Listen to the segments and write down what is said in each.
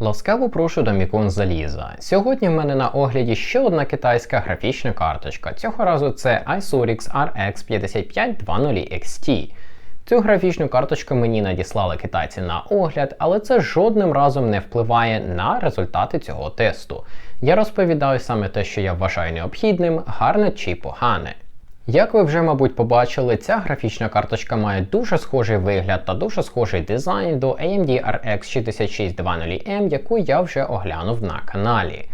Ласкаво прошу до Мікон Заліза. Сьогодні в мене на огляді ще одна китайська графічна карточка. Цього разу це iSurix RX 5520 XT. Цю графічну карточку мені надіслали китайці на огляд, але це жодним разом не впливає на результати цього тесту. Я розповідаю саме те, що я вважаю необхідним, гарне чи погане. Як ви вже, мабуть, побачили, ця графічна карточка має дуже схожий вигляд та дуже схожий дизайн до AMD RX 6620M, яку я вже оглянув на каналі.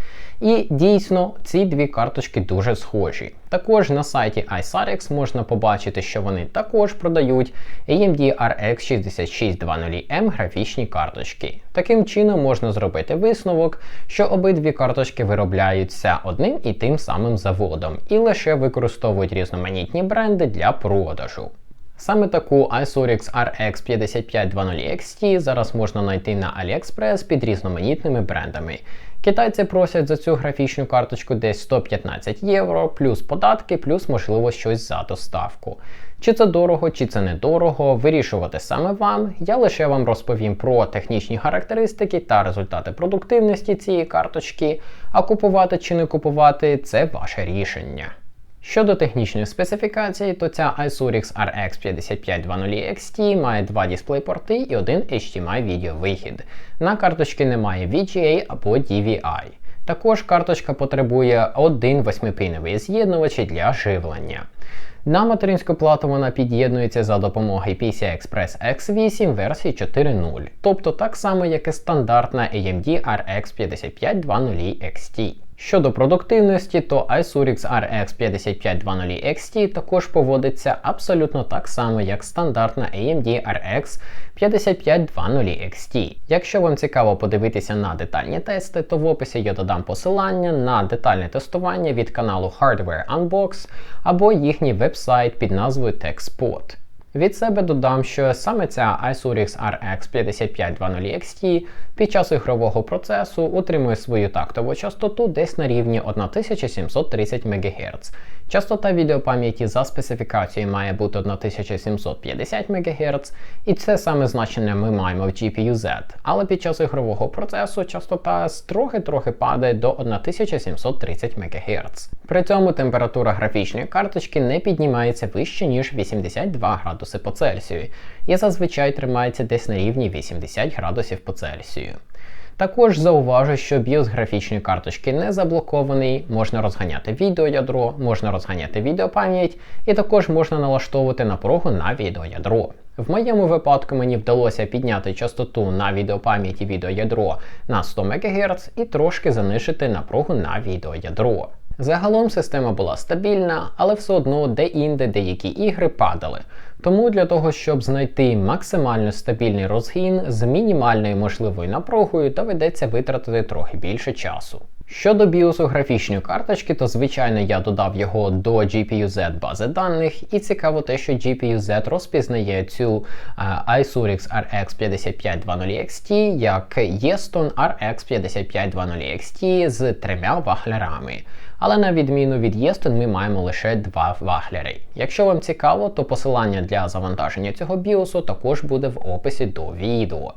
І дійсно ці дві карточки дуже схожі. Також на сайті iSarix можна побачити, що вони також продають AMD RX 6620M графічні карточки. Таким чином можна зробити висновок, що обидві карточки виробляються одним і тим самим заводом і лише використовують різноманітні бренди для продажу. Саме таку iSurix RX 5520 XT зараз можна знайти на AliExpress під різноманітними брендами. Китайці просять за цю графічну карточку десь 115 євро, плюс податки, плюс можливо щось за доставку. Чи це дорого, чи це недорого, вирішувати саме вам. Я лише вам розповім про технічні характеристики та результати продуктивності цієї карточки, а купувати чи не купувати це ваше рішення. Щодо технічної специфікації, то ця iSurix RX 5520 XT має два дисплей-порти і один HDMI відеовихід. На карточці немає VGA або DVI. Також карточка потребує один 8-піновий з'єднувач для живлення. На материнську плату вона під'єднується за допомогою PCI Express X8 версії 4.0, тобто так само, як і стандартна AMD RX 5520 XT. Щодо продуктивності, то iSurix RX 5520 XT також поводиться абсолютно так само, як стандартна AMD RX 5520 XT. Якщо вам цікаво подивитися на детальні тести, то в описі я додам посилання на детальне тестування від каналу Hardware Unbox або їхній веб-сайт під назвою TechSpot. Від себе додам, що саме ця iSurix RX 5520 XT під час ігрового процесу утримує свою тактову частоту десь на рівні 1730 МГц. Частота відеопам'яті за специфікацією має бути 1750 МГц, і це саме значення ми маємо в GPU-Z. Але під час ігрового процесу частота трохи-трохи падає до 1730 МГц. При цьому температура графічної карточки не піднімається вище, ніж 82 градуси по Цельсію, і зазвичай тримається десь на рівні 80 градусів по Цельсію. Також зауважу, що BIOS графічної карточки не заблокований, можна розганяти відеоядро, можна розганяти відеопам'ять, і також можна налаштовувати напругу на відеоядро. В моєму випадку мені вдалося підняти частоту на відеопам'яті відеоядро на 100 МГц і трошки занишити напругу на відеоядро. Загалом система була стабільна, але все одно де-інде деякі ігри падали. Тому для того, щоб знайти максимально стабільний розгін з мінімальною можливою напругою, доведеться витратити трохи більше часу. Щодо біосу графічної карточки, то звичайно я додав його до GPU-Z бази даних, і цікаво те, що GPU-Z розпізнає цю uh, iSurix RX 5520 XT як Yeston RX 5520 XT з трьома вахлерами. Але на відміну від Єстон, ми маємо лише два вахлери. Якщо вам цікаво, то посилання для завантаження цього біосу також буде в описі до відео.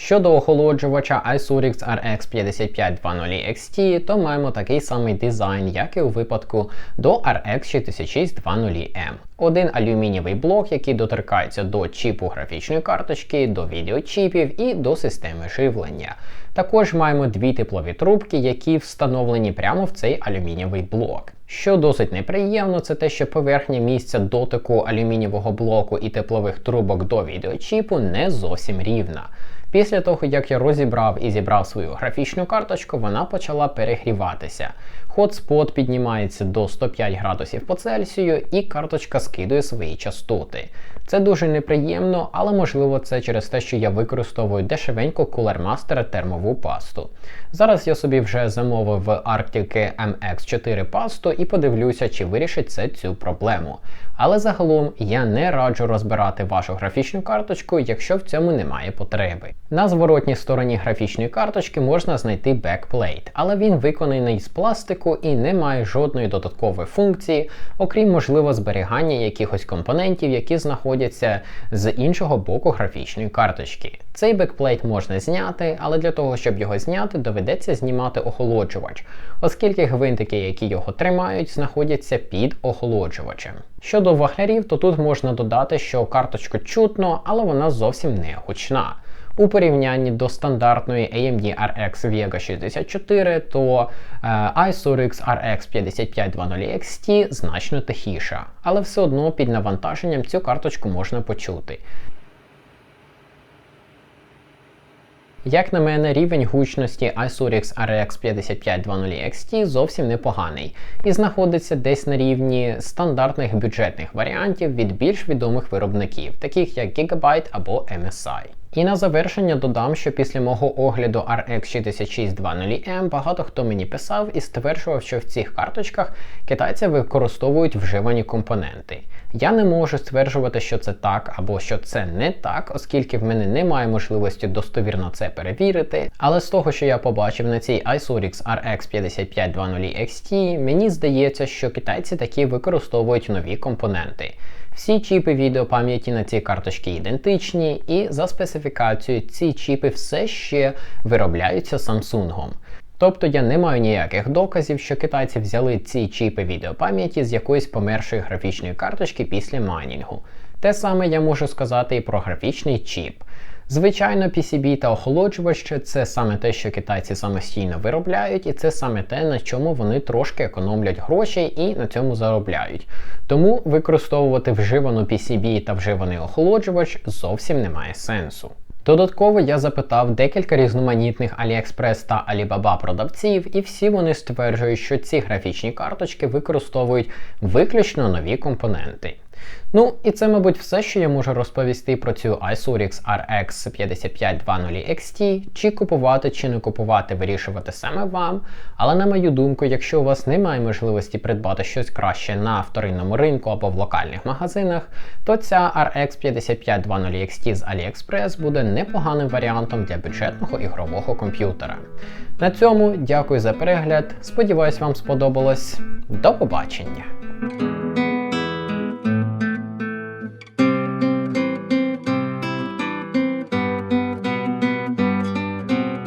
Щодо охолоджувача iSurix RX 5520 XT, то маємо такий самий дизайн, як і у випадку до RX 6620M. Один алюмінієвий блок, який доторкається до чіпу графічної карточки, до відеочіпів і до системи живлення. Також маємо дві теплові трубки, які встановлені прямо в цей алюмінієвий блок. Що досить неприємно, це те, що поверхня місця дотику алюмінієвого блоку і теплових трубок до відеочіпу не зовсім рівна. Після того, як я розібрав і зібрав свою графічну карточку, вона почала перегріватися. Хотспот піднімається до 105 градусів по Цельсію, і карточка скидує свої частоти. Це дуже неприємно, але можливо це через те, що я використовую Cooler Master термову пасту. Зараз я собі вже замовив Arctic MX4 пасту і подивлюся, чи вирішить це цю проблему. Але загалом я не раджу розбирати вашу графічну карточку, якщо в цьому немає потреби. На зворотній стороні графічної карточки можна знайти бекплейт, але він виконаний з пластику ринку і не має жодної додаткової функції, окрім можливо зберігання якихось компонентів, які знаходяться з іншого боку графічної карточки. Цей бекплейт можна зняти, але для того, щоб його зняти, доведеться знімати охолоджувач, оскільки гвинтики, які його тримають, знаходяться під охолоджувачем. Щодо ваглярів, то тут можна додати, що карточку чутно, але вона зовсім не гучна. У порівнянні до стандартної AMD RX Vega 64, то е, RX 5520 XT значно тихіша, але все одно під навантаженням цю карточку можна почути. Як на мене, рівень гучності iSurix RX 5520 XT зовсім непоганий і знаходиться десь на рівні стандартних бюджетних варіантів від більш відомих виробників, таких як Gigabyte або MSI. І на завершення додам, що після мого огляду RX 6620M багато хто мені писав і стверджував, що в цих карточках китайці використовують вживані компоненти. Я не можу стверджувати, що це так або що це не так, оскільки в мене немає можливості достовірно це перевірити. Але з того, що я побачив на цій iSurix RX 5520 XT, мені здається, що китайці такі використовують нові компоненти. Всі чіпи відеопам'яті на цій карточці ідентичні, і за специфікацією ці чіпи все ще виробляються Samsung. Тобто я не маю ніяких доказів, що китайці взяли ці чіпи відеопам'яті з якоїсь помершої графічної карточки після майнінгу. Те саме я можу сказати і про графічний чіп. Звичайно, PCB та охолоджувач це саме те, що китайці самостійно виробляють, і це саме те, на чому вони трошки економлять гроші і на цьому заробляють. Тому використовувати вживану PCB та вживаний охолоджувач зовсім немає сенсу. Додатково я запитав декілька різноманітних AliExpress та Alibaba продавців, і всі вони стверджують, що ці графічні карточки використовують виключно нові компоненти. Ну, і це, мабуть, все, що я можу розповісти про цю iSurix RX 5520 XT. Чи купувати, чи не купувати, вирішувати саме вам. Але на мою думку, якщо у вас немає можливості придбати щось краще на вторинному ринку або в локальних магазинах, то ця RX 5520 XT з AliExpress буде непоганим варіантом для бюджетного ігрового комп'ютера. На цьому дякую за перегляд. Сподіваюсь, вам сподобалось. До побачення!